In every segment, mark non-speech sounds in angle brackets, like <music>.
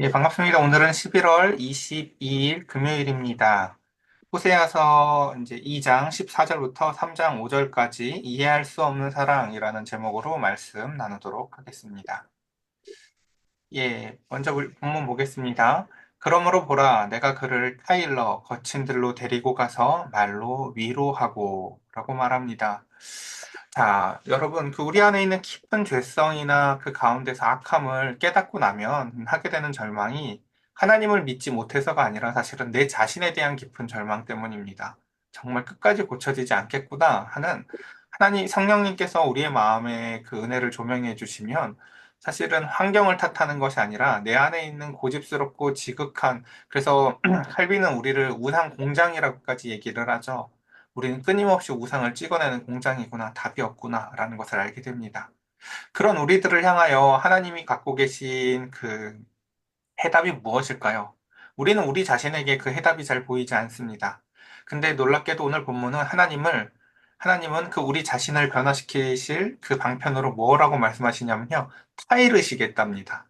예, 반갑습니다. 오늘은 11월 22일 금요일입니다. 호세아서 이제 2장 14절부터 3장 5절까지 이해할 수 없는 사랑이라는 제목으로 말씀 나누도록 하겠습니다. 예, 먼저 우리 본문 보겠습니다. 그러므로 보라, 내가 그를 타일러 거친 들로 데리고 가서 말로 위로하고 라고 말합니다. 자, 여러분, 그 우리 안에 있는 깊은 죄성이나 그 가운데서 악함을 깨닫고 나면 하게 되는 절망이 하나님을 믿지 못해서가 아니라 사실은 내 자신에 대한 깊은 절망 때문입니다. 정말 끝까지 고쳐지지 않겠구나 하는 하나님 성령님께서 우리의 마음에 그 은혜를 조명해 주시면 사실은 환경을 탓하는 것이 아니라 내 안에 있는 고집스럽고 지극한 그래서 <clears throat> 칼빈은 우리를 우상 공장이라고까지 얘기를 하죠. 우리는 끊임없이 우상을 찍어내는 공장이구나, 답이 없구나, 라는 것을 알게 됩니다. 그런 우리들을 향하여 하나님이 갖고 계신 그 해답이 무엇일까요? 우리는 우리 자신에게 그 해답이 잘 보이지 않습니다. 근데 놀랍게도 오늘 본문은 하나님을 하나님은 그 우리 자신을 변화시키실 그 방편으로 뭐라고 말씀하시냐면요. 타이르시겠답니다.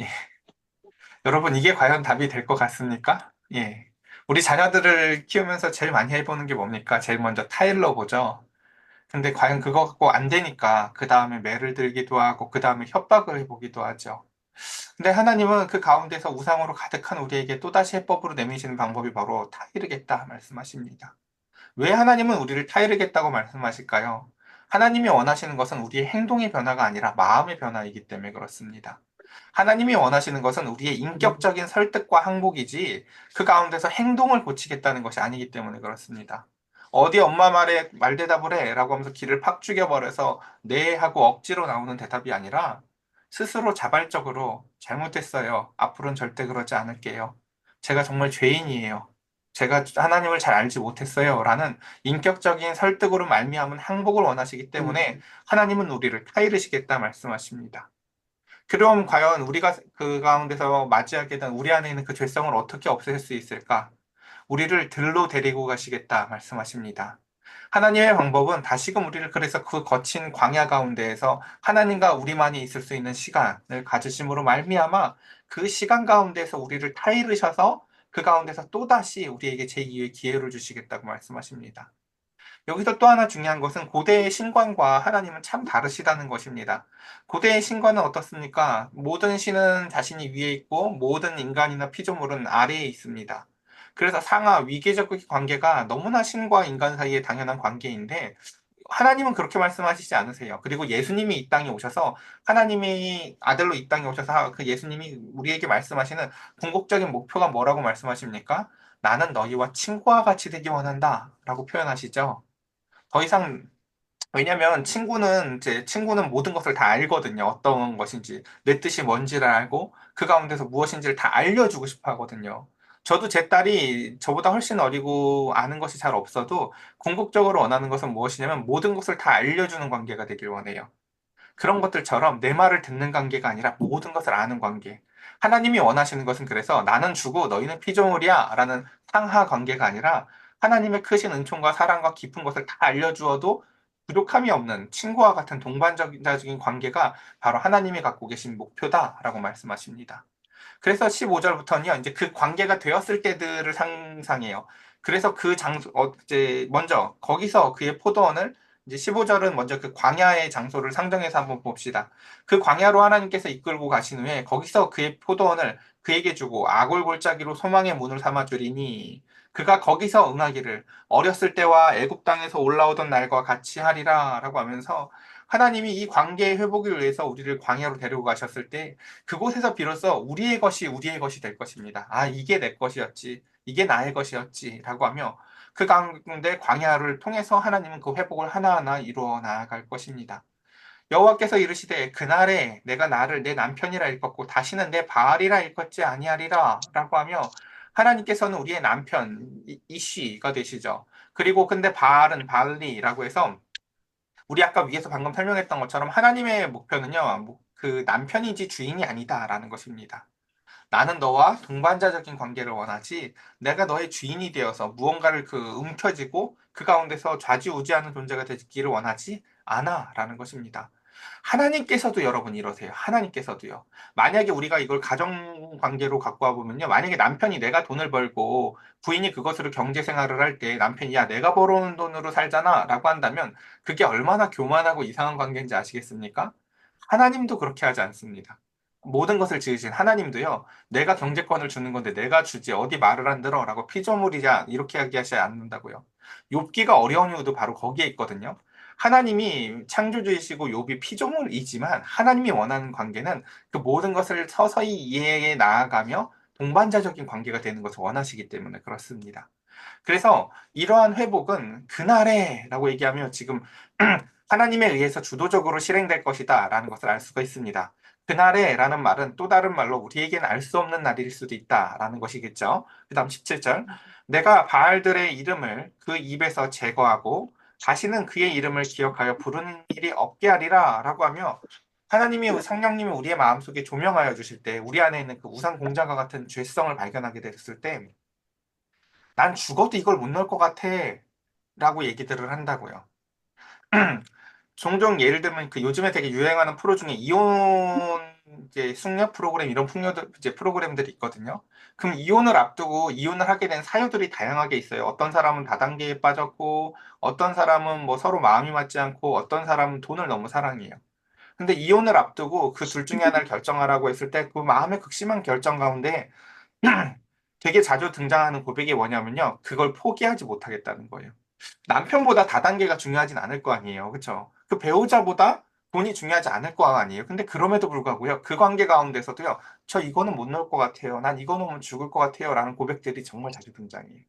예. 여러분, 이게 과연 답이 될 것 같습니까? 예. 우리 자녀들을 키우면서 제일 많이 해보는 게 뭡니까? 제일 먼저 타일러 보죠. 근데 과연 그거 갖고 안 되니까 그 다음에 매를 들기도 하고 그 다음에 협박을 해보기도 하죠. 근데 하나님은 그 가운데서 우상으로 가득한 우리에게 또다시 해법으로 내미시는 방법이 바로 타이르겠다 말씀하십니다. 왜 하나님은 우리를 타이르겠다고 말씀하실까요? 하나님이 원하시는 것은 우리의 행동의 변화가 아니라 마음의 변화이기 때문에 그렇습니다. 하나님이 원하시는 것은 우리의 인격적인 설득과 항복이지 그 가운데서 행동을 고치겠다는 것이 아니기 때문에 그렇습니다. 어디 엄마 말에 말대답을 해 라고 하면서 길을 팍 죽여버려서 네 하고 억지로 나오는 대답이 아니라 스스로 자발적으로 잘못했어요. 앞으로는 절대 그러지 않을게요. 제가 정말 죄인이에요. 제가 하나님을 잘 알지 못했어요. 라는 인격적인 설득으로 말미암은 항복을 원하시기 때문에 음. 하나님은 우리를 타이르시겠다 말씀하십니다. 그럼 과연 우리가 그 가운데서 맞이하게 된 우리 안에 있는 그 죄성을 어떻게 없앨 수 있을까? 우리를 들로 데리고 가시겠다 말씀하십니다. 하나님의 방법은 다시금 우리를 그래서 그 거친 광야 가운데에서 하나님과 우리만이 있을 수 있는 시간을 가지심으로 말미암아 그 시간 가운데서 우리를 타이르셔서 그 가운데서 또다시 우리에게 제2의 기회를 주시겠다고 말씀하십니다. 여기서 또 하나 중요한 것은 고대의 신관과 하나님은 참 다르시다는 것입니다. 고대의 신관은 어떻습니까? 모든 신은 자신이 위에 있고 모든 인간이나 피조물은 아래에 있습니다. 그래서 상하 위계적 관계가 너무나 신과 인간 사이의 당연한 관계인데 하나님은 그렇게 말씀하시지 않으세요. 그리고 예수님이 이 땅에 오셔서 하나님이 아들로 이 땅에 오셔서 그 예수님이 우리에게 말씀하시는 궁극적인 목표가 뭐라고 말씀하십니까? 나는 너희와 친구와 같이 되기 원한다. 라고 표현하시죠. 더 이상 왜냐면 친구는 이제 친구는 모든 것을 다 알거든요. 어떤 것인지 내 뜻이 뭔지를 알고 그 가운데서 무엇인지를 다 알려주고 싶어 하거든요. 저도 제 딸이 저보다 훨씬 어리고 아는 것이 잘 없어도 궁극적으로 원하는 것은 무엇이냐면 모든 것을 다 알려주는 관계가 되길 원해요. 그런 것들처럼 내 말을 듣는 관계가 아니라 모든 것을 아는 관계. 하나님이 원하시는 것은 그래서 나는 주고 너희는 피조물이야 라는 상하 관계가 아니라 하나님의 크신 은총과 사랑과 깊은 것을 다 알려주어도 부족함이 없는 친구와 같은 동반자적인 관계가 바로 하나님이 갖고 계신 목표다라고 말씀하십니다. 그래서 15절부터는요, 이제 그 관계가 되었을 때들을 상상해요. 그래서 그 장소, 어, 이제 먼저 거기서 그의 포도원을 이제 15절은 먼저 그 광야의 장소를 상정해서 한번 봅시다. 그 광야로 하나님께서 이끌고 가신 후에 거기서 그의 포도원을 그에게 주고 아골골짜기로 소망의 문을 삼아 주리니 그가 거기서 응하기를 어렸을 때와 애굽 땅에서 올라오던 날과 같이 하리라라고 하면서 하나님이 이 관계의 회복을 위해서 우리를 광야로 데리고 가셨을 때 그곳에서 비로소 우리의 것이 우리의 것이 될 것입니다. 아 이게 내 것이었지 이게 나의 것이었지라고 하며 그 가운데 광야를 통해서 하나님은 그 회복을 하나하나 이루어 나아갈 것입니다. 여호와께서 이르시되 그날에 내가 나를 내 남편이라 일컫고 다시는 내 바알이라 일컫지 아니하리라라고 하며 하나님께서는 우리의 남편 이씨가 되시죠. 그리고 근데 바알은 발리라고 해서 우리 아까 위에서 방금 설명했던 것처럼 하나님의 목표는요, 그 남편이지 주인이 아니다라는 것입니다. 나는 너와 동반자적인 관계를 원하지 내가 너의 주인이 되어서 무언가를 그 움켜쥐고 그 가운데서 좌지우지하는 존재가 되기를 원하지 않아라는 것입니다. 하나님께서도 여러분 이러세요. 하나님께서도요. 만약에 우리가 이걸 가정 관계로 갖고 와 보면요. 만약에 남편이 내가 돈을 벌고 부인이 그것으로 경제 생활을 할 때 남편이 야, 내가 벌어온 돈으로 살잖아 라고 한다면 그게 얼마나 교만하고 이상한 관계인지 아시겠습니까? 하나님도 그렇게 하지 않습니다. 모든 것을 지으신 하나님도요, 내가 경제권을 주는 건데 내가 주지 어디 말을 안 들어 라고 피조물이냐 이렇게 이야기하지 않는다고요. 욥기가 어려운 이유도 바로 거기에 있거든요. 하나님이 창조주이시고 욥이 피조물이지만 하나님이 원하는 관계는 그 모든 것을 서서히 이해해 나아가며 동반자적인 관계가 되는 것을 원하시기 때문에 그렇습니다. 그래서 이러한 회복은 그날에 라고 얘기하며 지금 <clears throat> 하나님에 의해서 주도적으로 실행될 것이다 라는 것을 알 수가 있습니다. 그날에 라는 말은 또 다른 말로 우리에게는 알 수 없는 날일 수도 있다 라는 것이겠죠. 그 다음 17절 내가 바알들의 이름을 그 입에서 제거하고 다시는 그의 이름을 기억하여 부르는 일이 없게 하리라 라고 하며 하나님이 성령님이 우리의 마음속에 조명하여 주실 때 우리 안에 있는 그 우상 공자가 같은 죄성을 발견하게 됐을 때 난 죽어도 이걸 못 넣을 것 같아 라고 얘기들을 한다고요. <clears throat> 종종 예를 들면 그 요즘에 되게 유행하는 프로 중에 이혼 이제 숙녀 프로그램 이런 풍녀들 이제 프로그램들이 있거든요. 그럼 이혼을 앞두고 이혼을 하게 된 사유들이 다양하게 있어요. 어떤 사람은 다단계에 빠졌고, 어떤 사람은 뭐 서로 마음이 맞지 않고, 어떤 사람은 돈을 너무 사랑해요. 근데 이혼을 앞두고 그 둘 중에 하나를 결정하라고 했을 때 그 마음의 극심한 결정 가운데 <clears throat> 되게 자주 등장하는 고백이 뭐냐면요. 그걸 포기하지 못하겠다는 거예요. 남편보다 다단계가 중요하진 않을 거 아니에요. 그쵸? 그 배우자보다 돈이 중요하지 않을 거 아니에요. 근데 그럼에도 불구하고요. 그 관계 가운데서도요. 저 이거는 못 넣을 것 같아요. 난 이거 넣으면 죽을 것 같아요. 라는 고백들이 정말 자주 등장해요.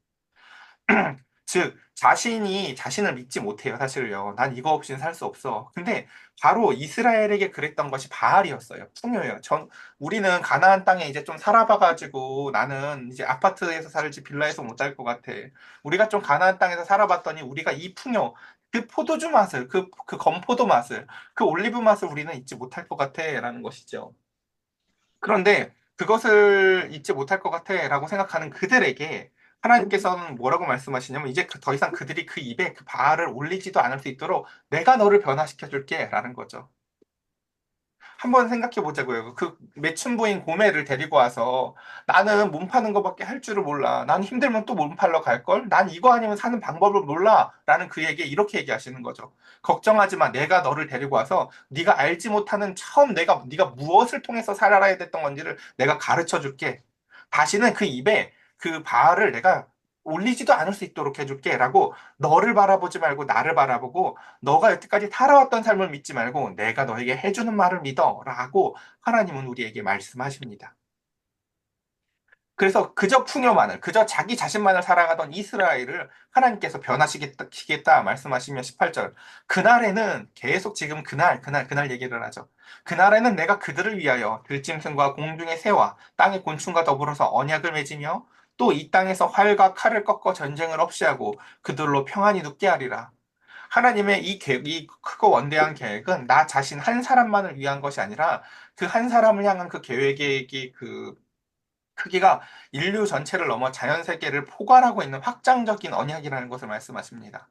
<clears throat> 즉, 자신이 자신을 믿지 못해요. 사실요. 난 이거 없이는 살 수 없어. 근데 바로 이스라엘에게 그랬던 것이 바알이었어요. 풍요예요. 전, 우리는 가나안 땅에 이제 좀 살아봐가지고 나는 이제 아파트에서 살지 빌라에서 못 살 것 같아. 우리가 좀 가나안 땅에서 살아봤더니 우리가 이 풍요, 그 포도주 맛을, 그, 그 건포도 맛을, 그 올리브 맛을 우리는 잊지 못할 것 같아. 라는 것이죠. 그런데 그것을 잊지 못할 것 같아. 라고 생각하는 그들에게 하나님께서는 뭐라고 말씀하시냐면 이제 그더 이상 그들이 그 입에 그 바알을 올리지도 않을 수 있도록 내가 너를 변화시켜 줄게. 라는 거죠. 한번 생각해 보자고요. 그 매춘부인 고매를 데리고 와서 나는 몸 파는 것밖에 할 줄을 몰라. 난 힘들면 또 몸 팔러 갈 걸? 난 이거 아니면 사는 방법을 몰라. 라는 그에게 이렇게 얘기하시는 거죠. 걱정하지 마. 내가 너를 데리고 와서 네가 알지 못하는 처음 내가 네가 무엇을 통해서 살아야 됐던 건지를 내가 가르쳐 줄게. 다시는 그 입에 그 바알을 내가 올리지도 않을 수 있도록 해줄게 라고 너를 바라보지 말고 나를 바라보고 너가 여태까지 살아왔던 삶을 믿지 말고 내가 너에게 해주는 말을 믿어 라고 하나님은 우리에게 말씀하십니다. 그래서 그저 풍요만을, 그저 자기 자신만을 사랑하던 이스라엘을 하나님께서 변화시키겠다 말씀하시며 18절. 그날에는 계속 지금 그날, 그날, 그날 얘기를 하죠. 그날에는 내가 그들을 위하여 들짐승과 공중의 새와 땅의 곤충과 더불어서 언약을 맺으며 또 이 땅에서 활과 칼을 꺾어 전쟁을 없이 하고 그들로 평안히 눕게 하리라. 하나님의 이 계획, 이 크고 원대한 계획은 나 자신 한 사람만을 위한 것이 아니라 그 한 사람을 향한 그 계획의 그 크기가 인류 전체를 넘어 자연 세계를 포괄하고 있는 확장적인 언약이라는 것을 말씀하십니다.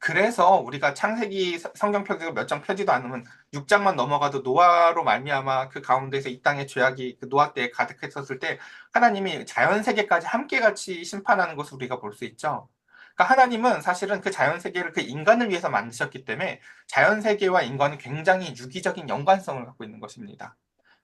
그래서 우리가 창세기 성경 표기가 몇 장 펴지도 않으면 6장만 넘어가도 노아로 말미암아 그 가운데서 이 땅의 죄악이 그 노아 때에 가득했었을 때 하나님이 자연 세계까지 함께 같이 심판하는 것을 우리가 볼 수 있죠. 그러니까 하나님은 사실은 그 자연 세계를 그 인간을 위해서 만드셨기 때문에 자연 세계와 인간은 굉장히 유기적인 연관성을 갖고 있는 것입니다.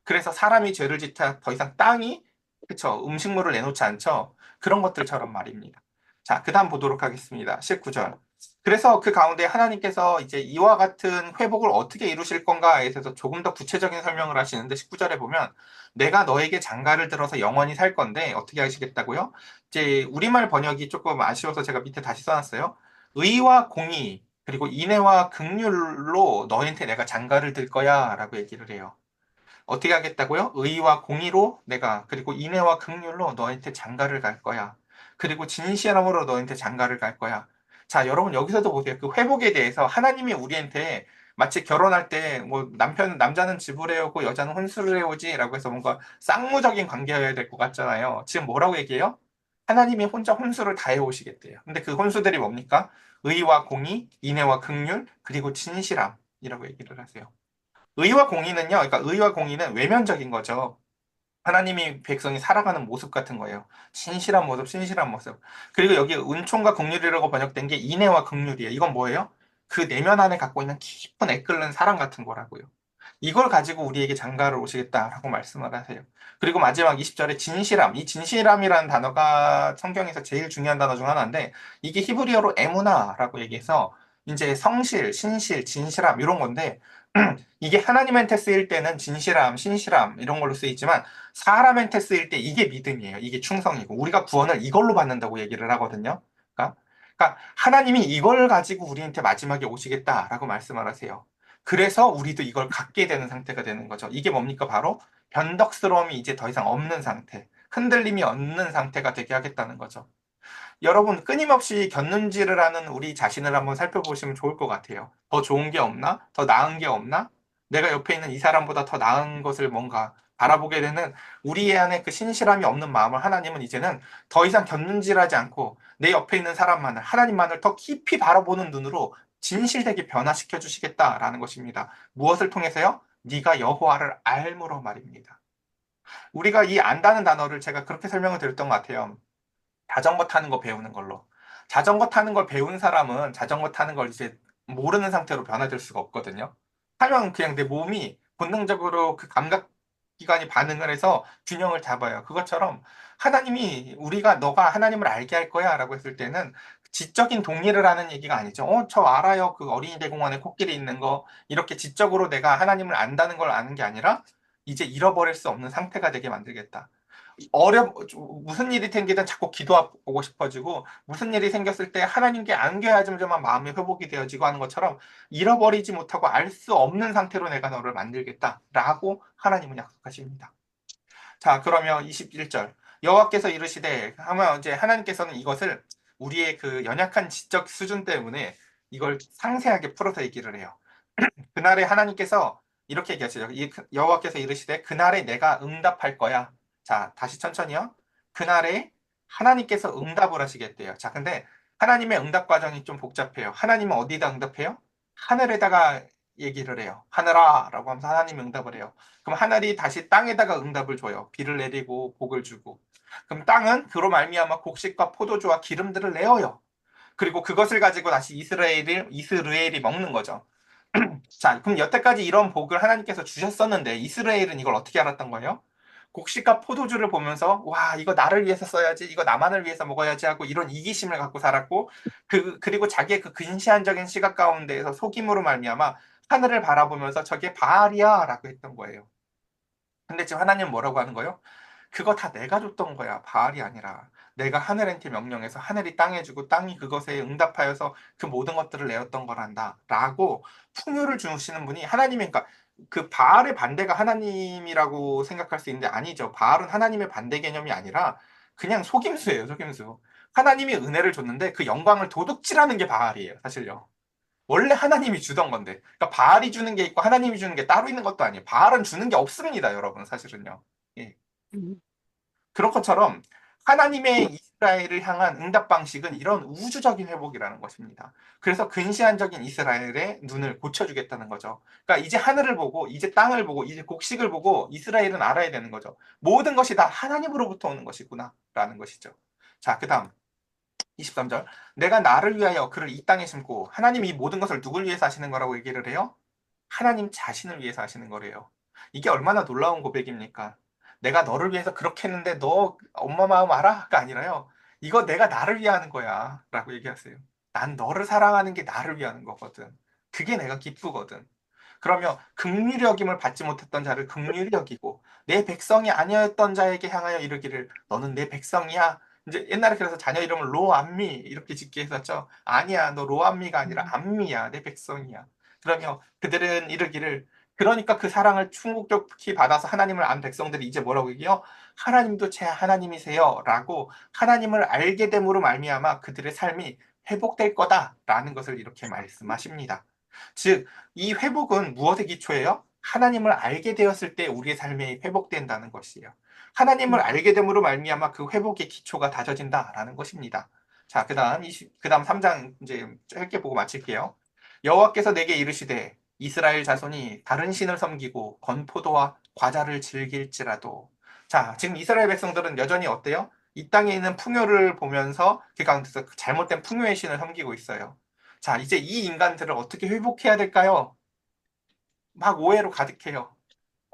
그래서 사람이 죄를 짓다 더 이상 땅이 그쵸 음식물을 내놓지 않죠. 그런 것들처럼 말입니다. 자, 그 다음 보도록 하겠습니다. 19절. 그래서 그 가운데 하나님께서 이제 이와 같은 회복을 어떻게 이루실 건가에 대해서 조금 더 구체적인 설명을 하시는데 19절에 보면 내가 너에게 장가를 들어서 영원히 살 건데 어떻게 하시겠다고요? 이제 우리말 번역이 조금 아쉬워서 제가 밑에 다시 써놨어요. 의와 공의 그리고 인애와 극률로 너한테 내가 장가를 들 거야 라고 얘기를 해요. 어떻게 하겠다고요? 의와 공의로 내가 그리고 인애와 극률로 너한테 장가를 갈 거야. 그리고 진실함으로 너한테 장가를 갈 거야. 자, 여러분 여기서도 보세요. 그 회복에 대해서 하나님이 우리한테 마치 결혼할 때 뭐 남편 남자는 집을 해오고 여자는 혼수를 해오지라고 해서 뭔가 쌍무적인 관계여야 될 것 같잖아요. 지금 뭐라고 얘기해요? 하나님이 혼자 혼수를 다 해오시겠대요. 근데 그 혼수들이 뭡니까? 의와 공의, 인애와 극률, 그리고 진실함이라고 얘기를 하세요. 의와 공의는요, 그러니까 의와 공의는 외면적인 거죠. 하나님이 백성이 살아가는 모습 같은 거예요. 신실한 모습, 신실한 모습. 그리고 여기 은총과 긍휼이라고 번역된 게 인애와 긍휼이에요. 이건 뭐예요? 그 내면 안에 갖고 있는 깊은 애끓는 사랑 같은 거라고요. 이걸 가지고 우리에게 장가를 오시겠다라고 말씀을 하세요. 그리고 마지막 20절에 진실함. 이 진실함이라는 단어가 성경에서 제일 중요한 단어 중 하나인데 이게 히브리어로 에무나라고 얘기해서 이제 성실, 신실, 진실함 이런 건데 <clears throat> 이게 하나님한테 쓰일 때는 진실함, 신실함 이런 걸로 쓰이지만 사람한테 쓰일 때 이게 믿음이에요. 이게 충성이고 우리가 구원을 이걸로 받는다고 얘기를 하거든요. 그러니까, 그러니까 하나님이 이걸 가지고 우리한테 마지막에 오시겠다라고 말씀을 하세요. 그래서 우리도 이걸 갖게 되는 상태가 되는 거죠. 이게 뭡니까? 바로 변덕스러움이 이제 더 이상 없는 상태, 흔들림이 없는 상태가 되게 하겠다는 거죠. 여러분 끊임없이 곁눈질을 하는 우리 자신을 한번 살펴보시면 좋을 것 같아요. 더 좋은 게 없나? 더 나은 게 없나? 내가 옆에 있는 이 사람보다 더 나은 것을 뭔가 바라보게 되는 우리 안에 그 신실함이 없는 마음을 하나님은 이제는 더 이상 곁눈질하지 않고 내 옆에 있는 사람만을 하나님만을 더 깊이 바라보는 눈으로 진실되게 변화시켜 주시겠다라는 것입니다. 무엇을 통해서요? 네가 여호와를 알므로 말입니다. 우리가 이 안다는 단어를 제가 그렇게 설명을 드렸던 것 같아요. 자전거 타는 거 배우는 걸로. 자전거 타는 걸 배운 사람은 자전거 타는 걸 이제 모르는 상태로 변화될 수가 없거든요. 하면 그냥 내 몸이 본능적으로 그 감각 기관이 반응을 해서 균형을 잡아요. 그것처럼 하나님이 우리가 너가 하나님을 알게 할 거야 라고 했을 때는 지적인 동의를 하는 얘기가 아니죠. 어, 저 알아요. 그 어린이 대공원에 코끼리 있는 거. 이렇게 지적으로 내가 하나님을 안다는 걸 아는 게 아니라 이제 잃어버릴 수 없는 상태가 되게 만들겠다. 어려 무슨 일이 생기든 자꾸 기도하고 싶어지고 무슨 일이 생겼을 때 하나님께 안겨야지만 마음이 회복이 되어지고 하는 것처럼 잃어버리지 못하고 알 수 없는 상태로 내가 너를 만들겠다라고 하나님은 약속하십니다. 자, 그러면 21절 여호와께서 이르시되 하면 이제 하나님께서는 이것을 우리의 그 연약한 지적 수준 때문에 이걸 상세하게 풀어서 얘기를 해요. <clears throat> 그날에 하나님께서 이렇게 얘기하시죠. 여호와께서 이르시되 그날에 내가 응답할 거야. 자, 다시 천천히요. 그날에 하나님께서 응답을 하시겠대요. 자, 근데 하나님의 응답 과정이 좀 복잡해요. 하나님은 어디다 응답해요? 하늘에다가 얘기를 해요. 하늘아! 라고 하면서 하나님이 응답을 해요. 그럼 하늘이 다시 땅에다가 응답을 줘요. 비를 내리고 복을 주고. 그럼 땅은 그로 말미암아 곡식과 포도주와 기름들을 내어요. 그리고 그것을 가지고 다시 이스라엘이 이스라엘이 먹는 거죠. <clears throat> 자, 그럼 여태까지 이런 복을 하나님께서 주셨었는데 이스라엘은 이걸 어떻게 알았던 거예요? 곡식과 포도주를 보면서 와 이거 나를 위해서 써야지 이거 나만을 위해서 먹어야지 하고 이런 이기심을 갖고 살았고 그 그리고 자기의 그 근시안적인 시각 가운데에서 속임으로 말미암아 하늘을 바라보면서 저게 바알이야라고 했던 거예요. 근데 지금 하나님 뭐라고 하는 거예요? 그거 다 내가 줬던 거야. 바알이 아니라. 내가 하늘한테 명령해서 하늘이 땅에 주고 땅이 그것에 응답하여서 그 모든 것들을 내었던 거란다. 라고 풍요를 주시는 분이 하나님이 그러니까 그 바알의 반대가 하나님이라고 생각할 수 있는데 아니죠. 바알은 하나님의 반대 개념이 아니라 그냥 속임수예요. 속임수. 하나님이 은혜를 줬는데 그 영광을 도둑질하는 게 바알이에요. 사실요. 원래 하나님이 주던 건데. 그러니까 바알이 주는 게 있고 하나님이 주는 게 따로 있는 것도 아니에요. 바알은 주는 게 없습니다, 여러분. 사실은요. 예. 음. 그런 것처럼 하나님의 이스라엘을 향한 응답 방식은 이런 우주적인 회복이라는 것입니다. 그래서 근시안적인 이스라엘의 눈을 고쳐주겠다는 거죠. 그러니까 이제 하늘을 보고, 이제 땅을 보고, 이제 곡식을 보고 이스라엘은 알아야 되는 거죠. 모든 것이 다 하나님으로부터 오는 것이구나. 라는 것이죠. 자, 그 다음. 23절. 내가 나를 위하여 그를 이 땅에 심고 하나님이 모든 것을 누굴 위해서 하시는 거라고 얘기를 해요? 하나님 자신을 위해서 하시는 거래요. 이게 얼마나 놀라운 고백입니까? 내가 너를 위해서 그렇게 했는데 너 엄마 마음 알아?가 아니라요. 이거 내가 나를 위하는 거야. 라고 얘기하세요. 난 너를 사랑하는 게 나를 위하는 거거든. 그게 내가 기쁘거든. 그러면 극률이 여김을 받지 못했던 자를 극률이 여기고 내 백성이 아니었던 자에게 향하여 이르기를 너는 내 백성이야. 이제 옛날에 그래서 자녀 이름을 로암미 이렇게 짓게 했었죠. 아니야, 너 로암미가 아니라 음. 암미야, 내 백성이야. 그러면 그들은 이르기를 그러니까 그 사랑을 충국적히 받아서 하나님을 안 백성들이 이제 뭐라고 얘기해요? 하나님도 제 하나님이세요. 라고 하나님을 알게 됨으로 말미암아 그들의 삶이 회복될 거다라는 것을 이렇게 말씀하십니다. 즉, 이 회복은 무엇의 기초예요? 하나님을 알게 되었을 때 우리의 삶이 회복된다는 것이에요. 하나님을 알게 됨으로 말미암아 그 회복의 기초가 다져진다라는 것입니다. 자, 그다음 20, 그다음 3장 이제 짧게 보고 마칠게요. 여호와께서 내게 이르시되 이스라엘 자손이 다른 신을 섬기고 건포도와 과자를 즐길지라도 자, 지금 이스라엘 백성들은 여전히 어때요? 이 땅에 있는 풍요를 보면서 그 가운데서 잘못된 풍요의 신을 섬기고 있어요. 자, 이제 이 인간들을 어떻게 회복해야 될까요? 막 오해로 가득해요.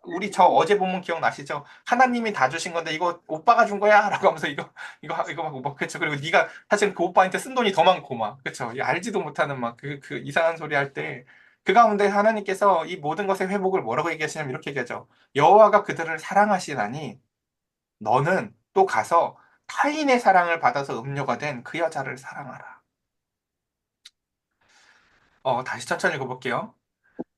우리 저 어제 본문 기억나시죠? 하나님이 다 주신 건데 이거 오빠가 준 거야? <laughs> 라고 하면서 이거 이거 이거 막, 막 그쵸 그리고 네가 사실 그 오빠한테 쓴 돈이 더 많고 막 그쵸 알지도 못하는 막 그그 이상한 소리 할 때 그 가운데 하나님께서 이 모든 것의 회복을 뭐라고 얘기하시냐면 이렇게 얘기하죠. 여호와가 그들을 사랑하시나니 너는 또 가서 타인의 사랑을 받아서 음료가 된 그 여자를 사랑하라. 어, 다시 천천히 읽어볼게요.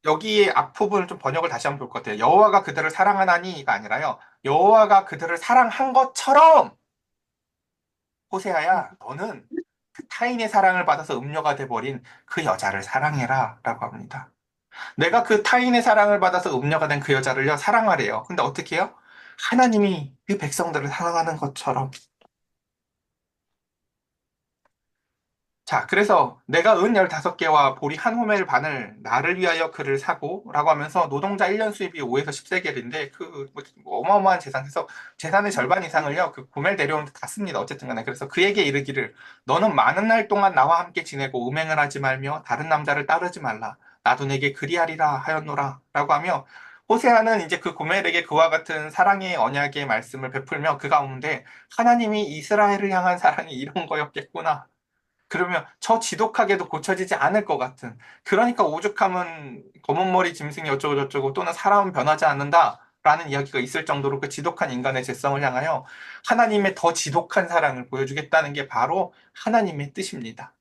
여기에 앞부분을 좀 번역을 다시 한번 볼 것 같아요. 여호와가 그들을 사랑하나니가 아니라요. 여호와가 그들을 사랑한 것처럼 호세아야 너는 그 타인의 사랑을 받아서 음료가 돼버린 그 여자를 사랑해라 라고 합니다. 내가 그 타인의 사랑을 받아서 음료가 된 그 여자를요 사랑하래요. 근데 어떻게 해요? 하나님이 그 백성들을 사랑하는 것처럼 자, 그래서 내가 은 15개와 보리 한 호멜 반을 나를 위하여 그를 사고 라고 하면서 노동자 1년 수입이 5에서 10세겔인데 그뭐 어마어마한 재산에서 재산의 절반 이상을요 그 고멜 데려오는데 다 씁니다. 어쨌든 간에 그래서 그에게 이르기를 너는 많은 날 동안 나와 함께 지내고 음행을 하지 말며 다른 남자를 따르지 말라. 나도 내게 그리하리라 하였노라 라고 하며 호세아는 이제 그 고멜에게 그와 같은 사랑의 언약의 말씀을 베풀며 그 가운데 하나님이 이스라엘을 향한 사랑이 이런 거였겠구나 그러면 저 지독하게도 고쳐지지 않을 것 같은. 그러니까 오죽하면 검은 머리 짐승이 어쩌고 저쩌고 또는 사람은 변하지 않는다. 라는 이야기가 있을 정도로 그 지독한 인간의 죄성을 향하여 하나님의 더 지독한 사랑을 보여주겠다는 게 바로 하나님의 뜻입니다.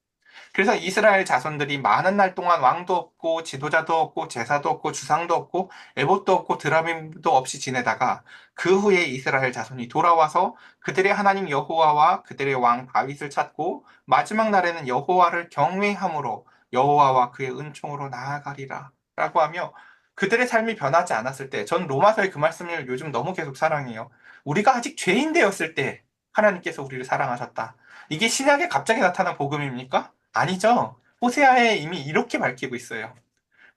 그래서 이스라엘 자손들이 많은 날 동안 왕도 없고 지도자도 없고 제사도 없고 주상도 없고 에봇도 없고 드라밈도 없이 지내다가 그 후에 이스라엘 자손이 돌아와서 그들의 하나님 여호와와 그들의 왕 다윗을 찾고 마지막 날에는 여호와를 경외함으로 여호와와 그의 은총으로 나아가리라 라고 하며 그들의 삶이 변하지 않았을 때, 전 로마서의 그 말씀을 요즘 너무 계속 사랑해요. 우리가 아직 죄인 되었을 때 하나님께서 우리를 사랑하셨다. 이게 신약에 갑자기 나타난 복음입니까? 아니죠. 호세아에 이미 이렇게 밝히고 있어요.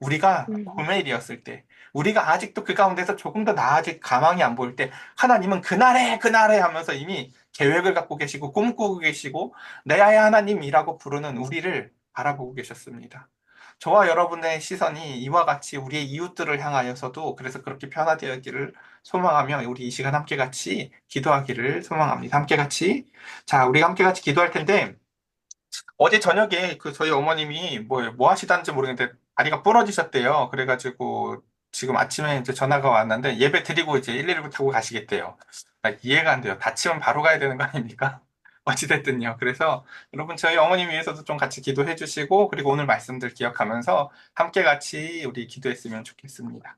우리가 음. 고멜이었을 때, 우리가 아직도 그 가운데서 조금 더 나아질 가망이 안 보일 때, 하나님은 그날에, 그날에 하면서 이미 계획을 갖고 계시고, 꿈꾸고 계시고, 내아의 하나님이라고 부르는 우리를 바라보고 계셨습니다. 저와 여러분의 시선이 이와 같이 우리의 이웃들을 향하여서도 그래서 그렇게 변화되었기를 소망하며 우리 이 시간 함께 같이 기도하기를 소망합니다. 함께 같이. 자, 우리 함께 같이 기도할 텐데, 어제 저녁에 그 저희 어머님이 뭐, 뭐 하시다는지 모르겠는데 다리가 부러지셨대요. 그래가지고 지금 아침에 이제 전화가 왔는데 예배 드리고 이제 119 타고 가시겠대요. 나 이해가 안 돼요. 다치면 바로 가야 되는 거 아닙니까? <laughs> 어찌됐든요. 그래서 여러분 저희 어머님 위해서도 좀 같이 기도해 주시고 그리고 오늘 말씀들 기억하면서 함께 같이 우리 기도했으면 좋겠습니다.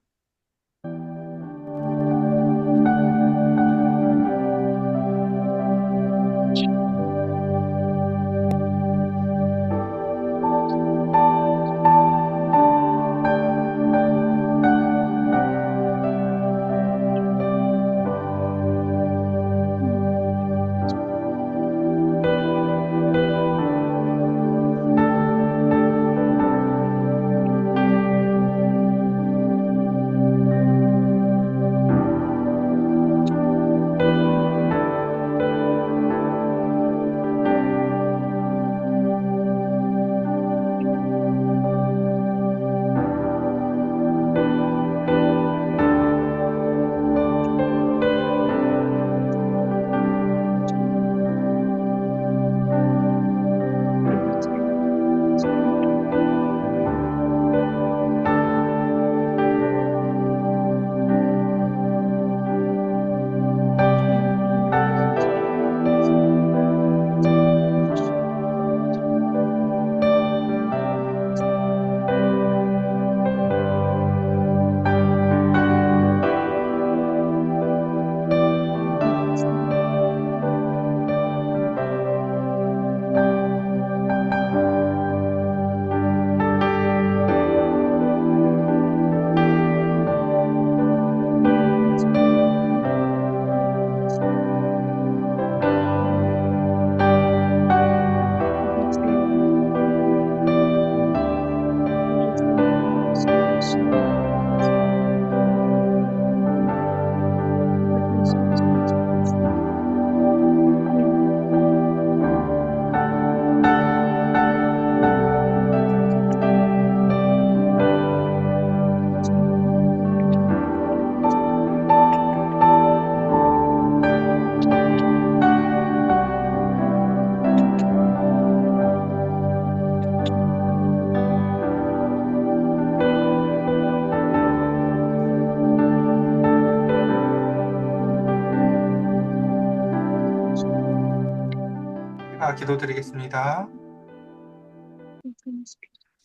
기도 드리겠습니다.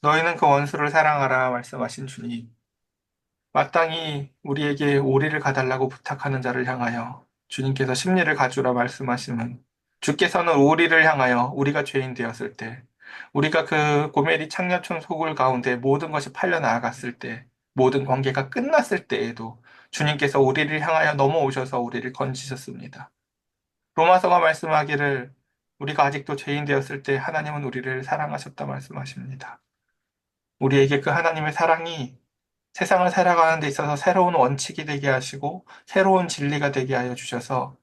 너희는 그 원수를 사랑하라 말씀하신 주님. 마땅히 우리에게 오리를 가달라고 부탁하는 자를 향하여 주님께서 심리를 가주라 말씀하시면 주께서는 오리를 향하여 우리가 죄인 되었을 때 우리가 그 고메리 창녀촌 소굴 가운데 모든 것이 팔려 나아갔을 때 모든 관계가 끝났을 때에도 주님께서 우리를 향하여 넘어오셔서 우리를 건지셨습니다. 로마서가 말씀하기를 우리가 아직도 죄인 되었을 때 하나님은 우리를 사랑하셨다 말씀하십니다. 우리에게 그 하나님의 사랑이 세상을 살아가는 데 있어서 새로운 원칙이 되게 하시고 새로운 진리가 되게 하여 주셔서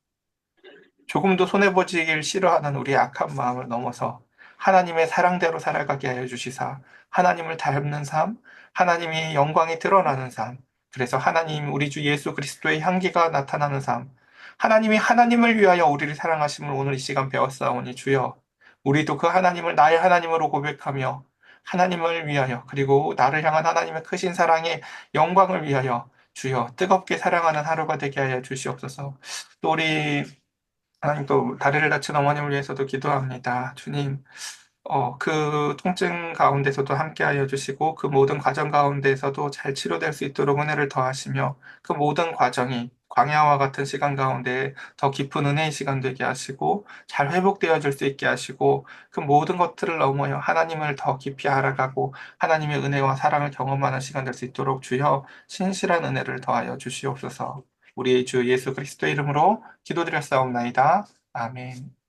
조금도 손해보지길 싫어하는 우리의 악한 마음을 넘어서 하나님의 사랑대로 살아가게 하여 주시사 하나님을 닮는 삶, 하나님이 영광이 드러나는 삶, 그래서 하나님 우리 주 예수 그리스도의 향기가 나타나는 삶, 하나님이 하나님을 위하여 우리를 사랑하심을 오늘 이 시간 배웠사오니 주여 우리도 그 하나님을 나의 하나님으로 고백하며 하나님을 위하여 그리고 나를 향한 하나님의 크신 사랑의 영광을 위하여 주여 뜨겁게 사랑하는 하루가 되게 하여 주시옵소서. 또 우리 하나님 또 다리를 다친 어머님을 위해서도 기도합니다. 주님 어, 그 통증 가운데서도 함께하여 주시고 그 모든 과정 가운데서도 잘 치료될 수 있도록 은혜를 더하시며 그 모든 과정이 광야와 같은 시간 가운데 더 깊은 은혜의 시간 되게 하시고 잘 회복되어질 수 있게 하시고 그 모든 것들을 넘어요 하나님을 더 깊이 알아가고 하나님의 은혜와 사랑을 경험하는 시간 될 수 있도록 주여 신실한 은혜를 더하여 주시옵소서 우리의 주 예수 그리스도 이름으로 기도드렸사옵나이다. 아멘.